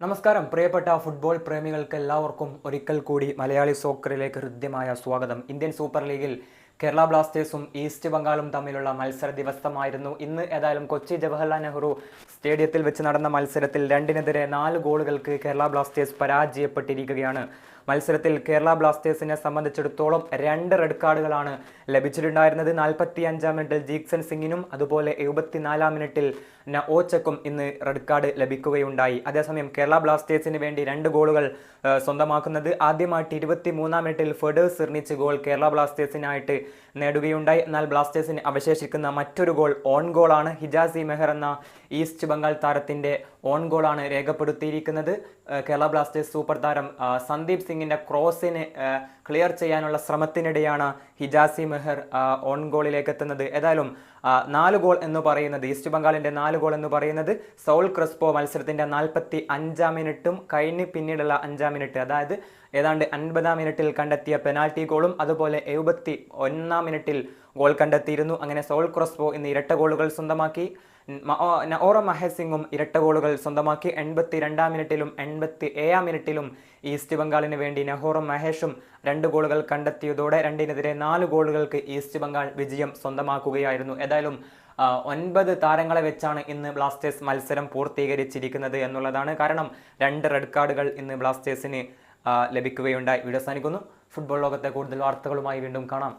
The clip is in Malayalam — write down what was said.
നമസ്കാരം. പ്രിയപ്പെട്ട ഫുട്ബോൾ പ്രേമികൾക്ക് എല്ലാവർക്കും ഒരിക്കൽ കൂടി മലയാളി സോക്കറിലേക്ക് ഹൃദ്യമായ സ്വാഗതം. ഇന്ത്യൻ സൂപ്പർ ലീഗിൽ കേരള ബ്ലാസ്റ്റേഴ്സും ഈസ്റ്റ് ബംഗാളും തമ്മിലുള്ള മത്സര ദിവസമായിരുന്നു. ഇന്ന് ഏതായാലും കൊച്ചി ജവഹർലാൽ നെഹ്റു സ്റ്റേഡിയത്തിൽ വെച്ച് നടന്ന മത്സരത്തിൽ രണ്ടിനെതിരെ നാല് ഗോളുകൾക്ക് കേരള ബ്ലാസ്റ്റേഴ്സ് പരാജയപ്പെട്ടിരിക്കുകയാണ്. മത്സരത്തിൽ കേരള ബ്ലാസ്റ്റേഴ്സിനെ സംബന്ധിച്ചിടത്തോളം രണ്ട് റെഡ് കാർഡുകളാണ് ലഭിച്ചിട്ടുണ്ടായിരുന്നത്. നാൽപ്പത്തി അഞ്ചാം മിനിറ്റിൽ ജീക്സൻ സിംഗിനും അതുപോലെ എഴുപത്തിനാലാം മിനിറ്റിൽ നഓച്ചക്കും ഇന്ന് റെഡ് കാർഡ് ലഭിക്കുകയുണ്ടായി. അതേസമയം കേരള ബ്ലാസ്റ്റേഴ്സിന് വേണ്ടി രണ്ട് ഗോളുകൾ സ്വന്തമാക്കുന്നത്. ആദ്യമായിട്ട് ഇരുപത്തി മൂന്നാം മിനിറ്റിൽ ഫെഡേഴ്സ് നിർണിച്ച് ഗോൾ കേരള ബ്ലാസ്റ്റേഴ്സിനായിട്ട് നേടുകയുണ്ടായി. എന്നാൽ ബ്ലാസ്റ്റേഴ്സിന് അവശേഷിക്കുന്ന മറ്റൊരു ഗോൾ ഓൺ ഗോളാണ് ഹിജാസി മെഹർ എന്ന ഈസ്റ്റ് ബംഗാൾ താരത്തിന്റെ ഓൺ ഗോളാണ് രേഖപ്പെടുത്തിയിരിക്കുന്നത്. കേരള ബ്ലാസ്റ്റേഴ്സ് സൂപ്പർ താരം സന്ദീപ് സിംഗിന്റെ ക്രോസിന് ക്ലിയർ ചെയ്യാനുള്ള ശ്രമത്തിനിടെയാണ് ഹിജാസി മെഹർ ഓൺ ഗോളിലേക്ക് എത്തുന്നത്. ഏതായാലും നാല് ഗോൾ എന്ന് പറയുന്നത് ഈസ്റ്റ് ബംഗാളിന്റെ നാല് ഗോൾ എന്ന് പറയുന്നത് സൗൾ ക്രിസ്പോ മത്സരത്തിന്റെ നാൽപ്പത്തി അഞ്ചാം മിനിറ്റും കഴിഞ്ഞ് പിന്നീടുള്ള അഞ്ചാം മിനിറ്റ്. അതായത് ഏതാണ്ട് അൻപതാം മിനിറ്റിൽ കണ്ടെത്തിയ പെനാൽറ്റി ഗോളും അതുപോലെ എഴുപത്തി ഒന്നാം മിനിറ്റിൽ ഗോൾ കണ്ടെത്തിയിരുന്നു. അങ്ങനെ സോൾ ക്രോസ്ബോ ഇന്ന് ഇരട്ട ഗോളുകൾ സ്വന്തമാക്കി. മ- നഓറ മഹസിംഗും ഇരട്ട ഗോളുകൾ സ്വന്തമാക്കി. എൺപത്തി രണ്ടാം മിനിറ്റിലും എൺപത്തി ഏഴാം മിനിറ്റിലും ഈസ്റ്റ് ബംഗാളിന് വേണ്ടി നെഹോറും മഹേഷും രണ്ട് ഗോളുകൾ കണ്ടെത്തിയതോടെ രണ്ടിനെതിരെ നാല് ഗോളുകൾക്ക് ഈസ്റ്റ് ബംഗാൾ വിജയം സ്വന്തമാക്കുകയായിരുന്നു. ഏതായാലും ഒൻപത് താരങ്ങളെ വെച്ചാണ് ഇന്ന് ബ്ലാസ്റ്റേഴ്സ് മത്സരം പൂർത്തീകരിച്ചിരിക്കുന്നത് എന്നുള്ളതാണ്. കാരണം രണ്ട് റെഡ് കാർഡുകൾ ഇന്ന് ബ്ലാസ്റ്റേഴ്സിന് ലഭിക്കുകയുണ്ടായി. വീഡിയോ ഫുട്ബോൾ ലോകത്തെ കൂടുതൽ വാർത്തകളുമായി വീണ്ടും കാണാം.